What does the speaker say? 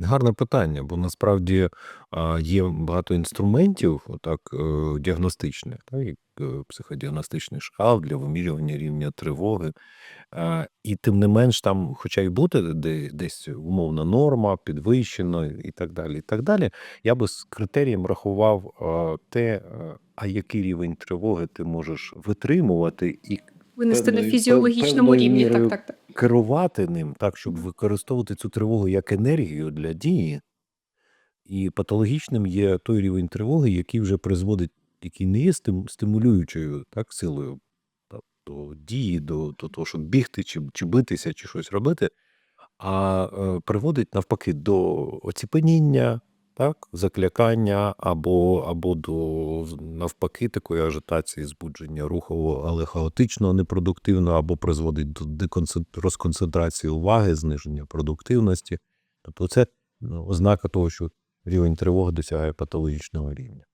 Гарне питання, бо насправді а, є багато інструментів, отак, е, діагностичних, так, як е, психодіагностичний шкал для вимірювання рівня тривоги. А, і тим не менш, там, хоча й буде де, десь умовна норма, підвищено і так далі. і так далі, Я би з критерієм рахував те, е, а який рівень тривоги ти можеш витримувати і Винести на Певною- фізіологічному певною рівні. мірою Так, так, так. Керувати ним так, щоб використовувати цю тривогу як енергію для дії. І патологічним є той рівень тривоги, який вже призводить, який не є стимулюючою так, силою та, до дії, до, до того, щоб бігти, чи, чи битися, чи щось робити, а е, приводить навпаки до оціпеніння, так, заклякання або, або до навпаки такої ажитації, збудження рухового, але хаотичного, непродуктивного, або призводить до розконцентрації уваги, зниження продуктивності. Тобто це ну, ознака того, що рівень тривоги досягає патологічного рівня.